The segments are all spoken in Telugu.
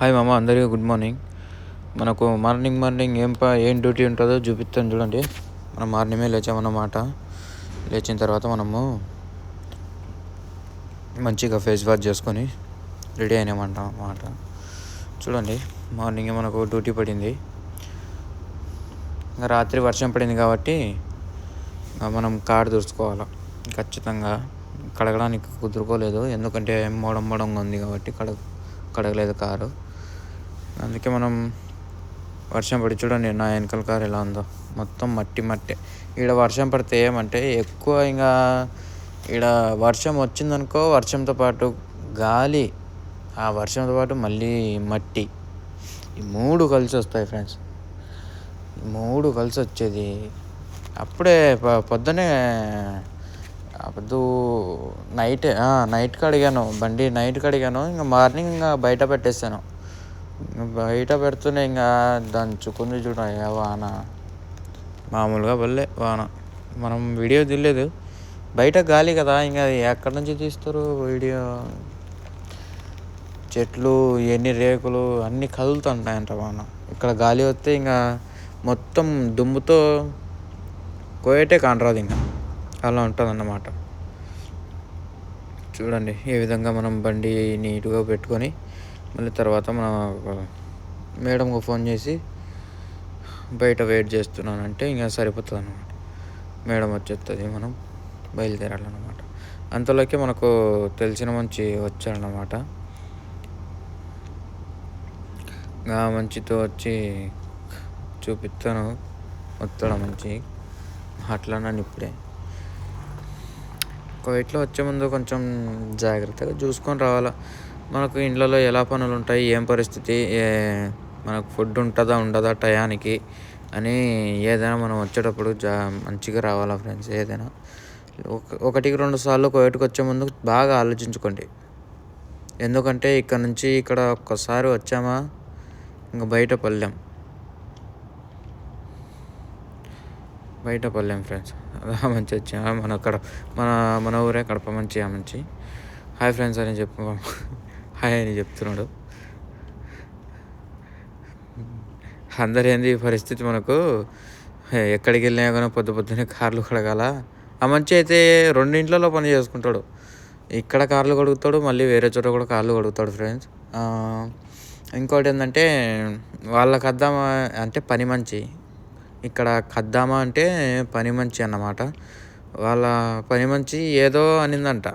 హాయ్ మామ అందరికీ గుడ్ మార్నింగ్ మనకు మార్నింగ్ మార్నింగ్ ఏం ప ఏం డ్యూటీ ఉంటుందో చూపిస్తాను చూడండి. మనం మార్నింగే లేచామన్నమాట. లేచిన తర్వాత మనము మంచిగా ఫేస్ వాష్ చేసుకొని రెడీ అయినామంట అన్నమాట చూడండి మార్నింగే మనకు డ్యూటీ పడింది. ఇంకా రాత్రి వర్షం పడింది కాబట్టి మనం కారు తుడుచుకోవాలి ఖచ్చితంగా కడగడానికి కుదురుకోలేదు. ఎందుకంటే మోడం మోడంగా ఉంది కాబట్టి కడగ కడగలేదు కారు. అందుకే మనం వర్షం పడి చూడండి నా వెనకల కారు ఎలా ఉందో. మొత్తం మట్టి మట్టే. ఈడ వర్షం పడితే ఏమంటే ఎక్కువ ఇంకా ఈడ వర్షం వచ్చిందనుకో వర్షంతో పాటు గాలి ఆ వర్షంతో పాటు మళ్ళీ మట్టి. ఈ మూడు కలిసి వస్తాయి ఫ్రెండ్స్. ఈ మూడు కలిసి వచ్చేది. అప్పుడే పొద్దునే అప్పుడు నైట్ నైట్కి అడిగాను బండి నైట్కి అడిగాను ఇంకా మార్నింగ్ ఇంకా బయట పెట్టేస్తాను బయట పెడుతూనే ఇంకా దంచుకుంది చూడ వాన. మామూలుగా పల్లె వాన. మనం వీడియో తీయలేదు. బయట గాలి కదా ఇంకా అది ఎక్కడి నుంచి తీస్తారు వీడియో? చెట్లు ఎన్ని రేకులు అన్నీ కదులుతుంటాయంట వాన. ఇక్కడ గాలి వస్తే ఇంకా మొత్తం దుమ్ముతో కోయటే కానరాదు ఇంకా. అలా ఉంటుంది అన్నమాట చూడండి ఏ విధంగా మనం బండి నీట్గా పెట్టుకొని మళ్ళీ తర్వాత మనం మేడంకు ఫోన్ చేసి బయట వెయిట్ చేస్తున్నానంటే ఇంకా సరిపోతుంది అనమాట మేడం వచ్చేస్తుంది మనం బయలుదేరాలన్నమాట. అంతలోకే మనకు తెలిసిన మంచి వచ్చాడనమాట ఆ మంచితో వచ్చి చూపిస్తాను వస్తాడు మంచి అట్లన్నాను ఇప్పుడే. కోవిట్లో వచ్చే ముందు కొంచెం జాగ్రత్తగా చూసుకొని రావాలా. మనకు ఇండ్లలో ఎలా పనులు ఉంటాయి ఏం పరిస్థితి మనకు ఫుడ్ ఉంటుందా ఉండదా టయానికి అని ఏదైనా మనం వచ్చేటప్పుడు జా మంచిగా రావాలా ఫ్రెండ్స్ ఏదైనా. ఒక ఒకటికి రెండు సార్లు కోవిడ్కి వచ్చే ముందు బాగా ఆలోచించుకోండి. ఎందుకంటే ఇక్కడ నుంచి ఇక్కడ ఒక్కసారి వచ్చామా ఇంకా బయట పల్లెం బయట పల్లెం ఫ్రెండ్స్. అదా మంచి వచ్చా మన కడ మన మన ఊరే కడప మంచి ఆ మంచి. హాయ్ ఫ్రెండ్స్ అని చెప్పు. హాయ్ అని చెప్తున్నాడు. అందరు ఏంది పరిస్థితి మనకు ఎక్కడికి వెళ్ళినా కానీ పొద్దు పొద్దునే కార్లు కడగాల. ఆ మంచి అయితే రెండింట్లలో పని చేసుకుంటాడు. ఇక్కడ కార్లు కడుగుతాడు మళ్ళీ వేరే చోట కూడా కార్లు కడుగుతాడు ఫ్రెండ్స్ ఇంకోటి ఏంటంటే వాళ్ళకి అద్దామా అంటే పని మంచి. ఇక్కడ కద్దామా అంటే పని మంచి అన్నమాట. వాళ్ళ పని మంచి ఏదో అనిందంట.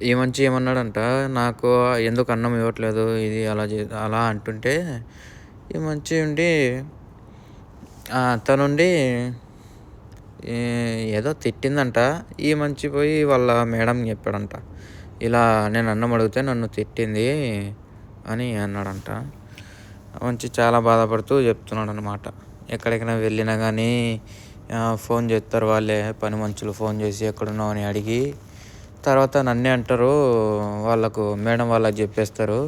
ఈ ఏమన్నాడంట నాకు ఎందుకు అన్నం ఇవ్వట్లేదు? ఇది అలా చే అలా అంటుంటే ఈ మంచి ఉండి తనుండి ఏదో తిట్టిందంట. ఈ మంచి పోయి వాళ్ళ మేడం చెప్పాడంట. ఇలా నేను అన్నం అడిగితే నన్ను తిట్టింది అని అన్నాడంట. మంచి చాలా బాధపడుతూ చెప్తున్నాడు అనమాట ఎక్కడికైనా వెళ్ళినా కానీ ఫోన్ చేస్తారు వాళ్ళే పని మనుషులు ఫోన్ చేసి ఎక్కడున్నావు అని అడిగి తర్వాత నన్నే అంటారు వాళ్ళకు మేడం వాళ్ళకి చెప్పేస్తారు.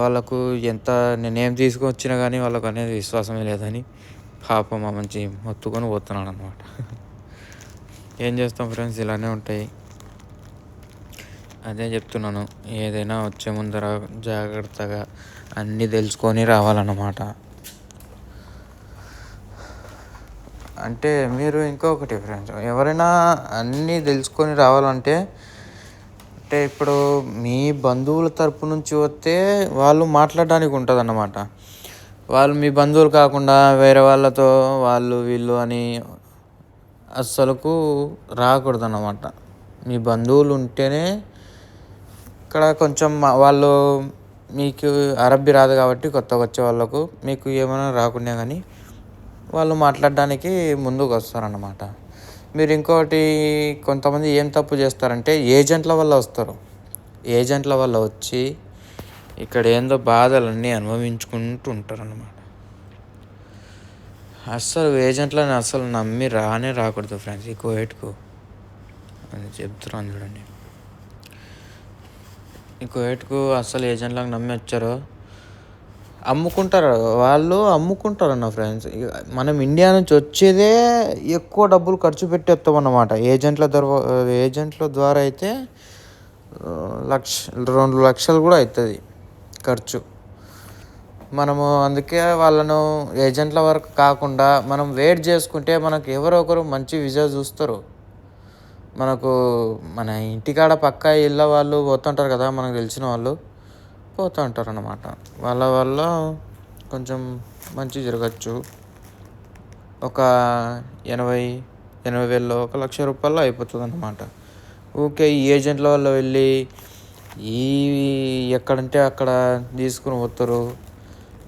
వాళ్ళకు ఎంత నేనేం తీసుకొచ్చినా కానీ వాళ్ళకు అనేది విశ్వాసమే లేదని పాపం మా మంచి మొత్తుకొని పోతున్నాడు అనమాట ఏం చేస్తాం ఫ్రెండ్స్? ఇలానే ఉంటాయి. అదే చెప్తున్నాను. ఏదైనా వచ్చే ముందర జాగ్రత్తగా అన్నీ తెలుసుకొని రావాలన్నమాట. అంటే మీరు ఇంకొకటి ఫ్రెండ్స్ ఎవరైనా అన్నీ తెలుసుకొని రావాలంటే అంటే ఇప్పుడు మీ బంధువుల తరపు నుంచి వస్తే వాళ్ళు మాట్లాడడానికి ఉంటుంది అన్నమాట వాళ్ళు మీ బంధువులు కాకుండా వేరే వాళ్ళతో వాళ్ళు వీళ్ళు అని అస్సలకు రాకూడదు అన్నమాట మీ బంధువులు ఉంటేనే ఇక్కడ కొంచెం వాళ్ళు మీకు అరబ్బీ రాదు కాబట్టి కొత్తగా వచ్చే వాళ్ళకు మీకు ఏమైనా రాకుండా కానీ వాళ్ళు మాట్లాడడానికి ముందుకు వస్తారన్నమాట మీరు ఇంకోటి కొంతమంది ఏం తప్పు చేస్తారంటే ఏజెంట్ల వల్ల వస్తారు. ఏజెంట్ల వల్ల వచ్చి ఇక్కడ ఏందో బాధలన్నీ అనుభవించుకుంటూ ఉంటారన్నమాట. అస్సలు ఏజెంట్లని అస్సలు నమ్మి రానే రాకూడదు ఫ్రెండ్స్ ఈ కోవిడ్కు. అని చెప్తున్నాను చూడండి. ఈ కోవిడ్కు అస్సలు ఏజెంట్లకు నమ్మి వచ్చారో అమ్ముకుంటారు. వాళ్ళు అమ్ముకుంటారు అన్న ఫ్రెండ్స్ మనం ఇండియా నుంచి వచ్చేదే ఎక్కువ డబ్బులు ఖర్చు పెట్టేస్తాం అన్నమాట. ఏజెంట్ల ద్వారా ఏజెంట్ల ద్వారా అయితే లక్ష రెండు లక్షలు కూడా అవుతుంది ఖర్చు. మనము అందుకే వాళ్ళను ఏజెంట్ల వరకు కాకుండా మనం వెయిట్ చేసుకుంటే మనకు ఎవరో ఒకరు మంచి విజా చూస్తారు. మనకు మన ఇంటికాడ పక్క ఇళ్ళ వాళ్ళు పోతుంటారు కదా మనకు తెలిసిన వాళ్ళు. పోతూ ఉంటారు అన్నమాట వాళ్ళ వల్ల కొంచెం మంచి జరగచ్చు. ఒక ఎనభై ఎనభై వేలలో ఒక లక్ష రూపాయల్లో అయిపోతుంది అన్నమాట ఓకే ఈ ఏజెంట్ల వల్ల వెళ్ళి ఈ ఎక్కడంటే అక్కడ తీసుకుని పోతారు.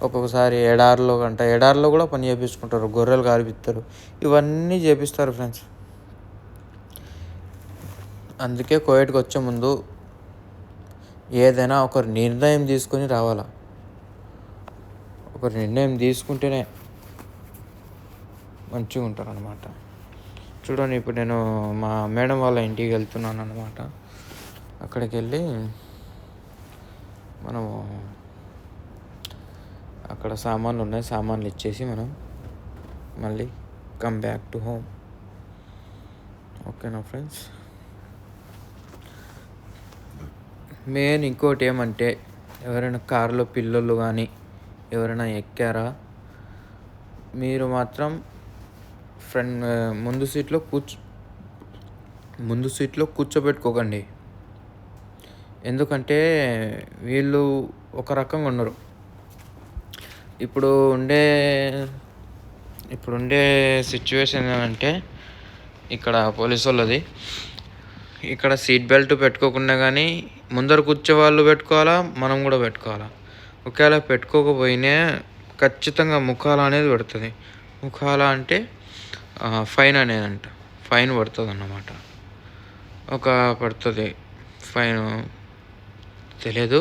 ఒక్కొక్కసారి ఎడారిలో గంట ఎడారిలో కూడా పని చేపించుకుంటారు. గొర్రెలు కారిపిస్తారు ఇవన్నీ చేపిస్తారు ఫ్రెండ్స్. అందుకే కోవిడ్కి వచ్చే ముందు ఏదైనా ఒక నిర్ణయం తీసుకొని రావాలా? ఒక నిర్ణయం తీసుకుంటేనే మంచిగా ఉంటారు అనమాట చూడండి ఇప్పుడు నేను మా మేడం వాళ్ళ ఇంటికి వెళ్తున్నాను అనమాట అక్కడికి వెళ్ళి మనము అక్కడ సామాన్లు ఉన్నాయి సామాన్లు ఇచ్చేసి మనం మళ్ళీ కమ్ బ్యాక్ టు హోమ్ ఓకేనా ఫ్రెండ్స్ మెయిన్ ఇంకోటి ఏమంటే ఎవరైనా కారులో పిల్లలు కానీ ఎవరైనా ఎక్కారా మీరు మాత్రం ఫ్రంట్ ముందు సీట్లో కూర్చో ముందు సీట్లో కూర్చోబెట్టుకోకండి. ఎందుకంటే వీళ్ళు ఒక రకంగా ఉన్నారు ఇప్పుడు ఉండే ఇప్పుడు ఉండే సిచ్యువేషన్ ఏంటంటే ఇక్కడ పోలీసు వాళ్ళది ఇక్కడ సీట్ బెల్ట్ పెట్టుకోకుండా కానీ ముందర కూర్చే వాళ్ళు పెట్టుకోవాలా మనం కూడా పెట్టుకోవాలా? ఒకవేళ పెట్టుకోకపోయినా ఖచ్చితంగా ముఖాల అనేది పడుతుంది. ముఖాల అంటే ఫైన్ అనేది అంట ఫైన్ పడుతుంది అన్నమాట ఒక పడుతుంది. ఫైన్ తెలియదు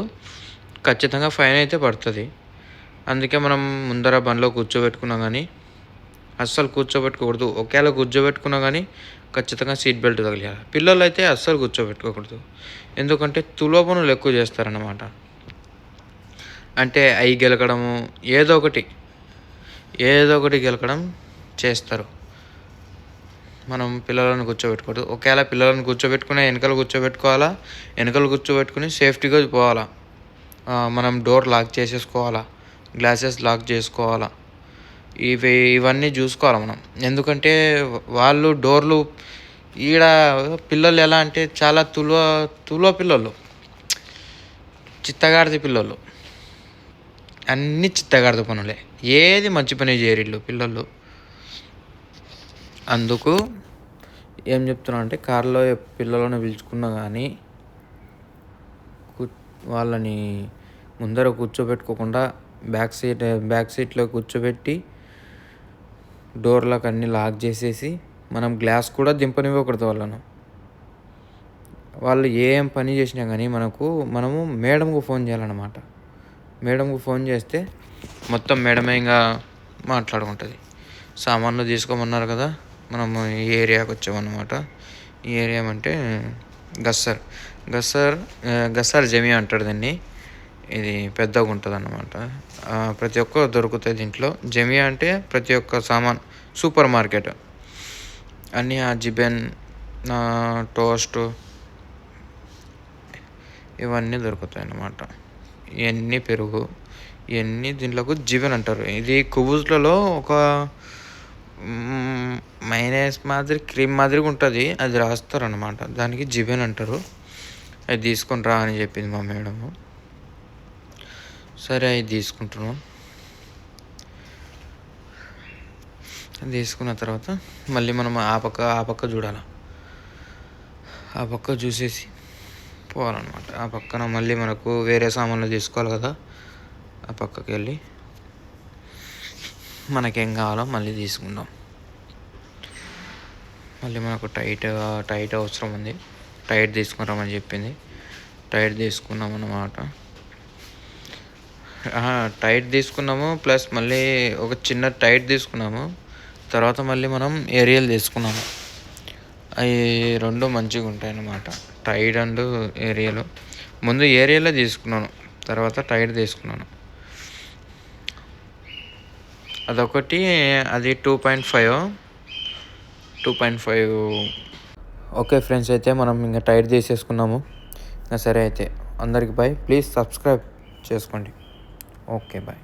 ఖచ్చితంగా ఫైన్ అయితే పడుతుంది. అందుకే మనం ముందర బండిలో కూర్చోబెట్టుకున్నా కానీ అస్సలు కూర్చోబెట్టుకోకూడదు. ఒకవేళ కూర్చోబెట్టుకున్నా కానీ ఖచ్చితంగా సీట్ బెల్ట్ తగిలియాలి. పిల్లలు అయితే అస్సలు కూర్చోబెట్టుకోకూడదు. ఎందుకంటే తులోపనులు ఎక్కువ చేస్తారన్నమాట. అంటే అయి గెలకడము ఏదో ఒకటి ఏదో ఒకటి గెలకడం చేస్తారు. మనం పిల్లలను కూర్చోబెట్టుకోవద్దు ఒకవేళ పిల్లలను కూర్చోబెట్టుకునే వెనకలు కూర్చోబెట్టుకోవాలా? వెనకలు కూర్చోబెట్టుకుని సేఫ్టీగా పోవాలా? మనం డోర్ లాక్ చేసేసుకోవాలా? గ్లాసెస్ లాక్ చేసుకోవాలా? ఇవి ఇవన్నీ చూసుకోవాలి మనం. ఎందుకంటే వాళ్ళు డోర్లు ఈడ పిల్లలు ఎలా అంటే చాలా తులువ తులువ పిల్లలు. చిత్తగాడిది పిల్లలు. అన్ని చిత్తగాడిద పనులే. ఏది మంచి పని చేయరు పిల్లలు. అందుకు ఏం చెప్తున్నా అంటే కారులో పిల్లలను పిలుచుకున్నా కానీ వాళ్ళని ముందర కూర్చోబెట్టుకోకుండా బ్యాక్ సీట్ బ్యాక్ సీట్లో కూర్చోబెట్టి డోర్లకు అన్నీ లాక్ చేసేసి మనం గ్లాస్ కూడా దింపనివ్వకూడదు వాళ్ళను. వాళ్ళు ఏం పని చేసినా కానీ మనకు మనము మేడంకు ఫోన్ చేయాలన్నమాట. మేడంకు ఫోన్ చేస్తే మొత్తం మేడమే ఇంకా మాట్లాడుకుంటుంది. సామాన్లు తీసుకోమన్నారు కదా మనము ఈ ఏరియాకి వచ్చామన్నమాట. ఈ ఏరియా అంటే గస్సర్ గస్సర్ గస్సర్ జమి అంటాడు దాన్ని. ఇది పెద్దగా ఉంటుంది అన్నమాట ప్రతి ఒక్క దొరుకుతాయి దీంట్లో. జమియా అంటే ప్రతి ఒక్క సామాన్ సూపర్ మార్కెట్. అన్నీ ఆ జిబెన్ టోస్ట్ ఇవన్నీ దొరుకుతాయి అన్నమాట ఇవన్నీ పెరుగు ఇవన్నీ దీంట్లోకి జిబెన్ అంటారు. ఇది కుబూజ్లలో ఒక మైనస్ మాదిరి క్రీమ్ మాదిరిగా ఉంటుంది. అది రాస్తారు అనమాట దానికి జిబెన్ అంటారు. అది తీసుకొని రా అని చెప్పింది మా మేడము. సరే అవి తీసుకుంటున్నాం. తీసుకున్న తర్వాత మళ్ళీ మనం ఆ పక్క ఆ పక్క చూడాలి? ఆ పక్క చూసేసి పోవాలన్నమాట. ఆ పక్కన మళ్ళీ మనకు వేరే సామాన్లు తీసుకోవాలి కదా ఆ పక్కకి వెళ్ళి మనకేం కావాలో మళ్ళీ తీసుకుందాం. మళ్ళీ మనకు టైట్ టైట్ అవసరం ఉంది. టైట్ తీసుకుంటామని చెప్పింది. టైట్ తీసుకున్నాం అన్నమాట టైట్ తీసుకున్నాము ప్లస్ మళ్ళీ ఒక చిన్న టైట్ తీసుకున్నాము. తర్వాత మళ్ళీ మనం ఏరియల్ తీసుకున్నాము. అవి రెండు మంచిగా ఉంటాయి అన్నమాట టైడ్ అండ్ ఏరియాలో ముందు ఏరియాలో తీసుకున్నాను తర్వాత టైడ్ తీసుకున్నాను. అదొకటి అది two point five two point five okay friends అయితే మనం ఇంకా టైట్ తీసేసుకున్నాము. సరే అయితే అందరికి బాయ్ ప్లీజ్ సబ్స్క్రైబ్ చేసుకోండి. Okay bye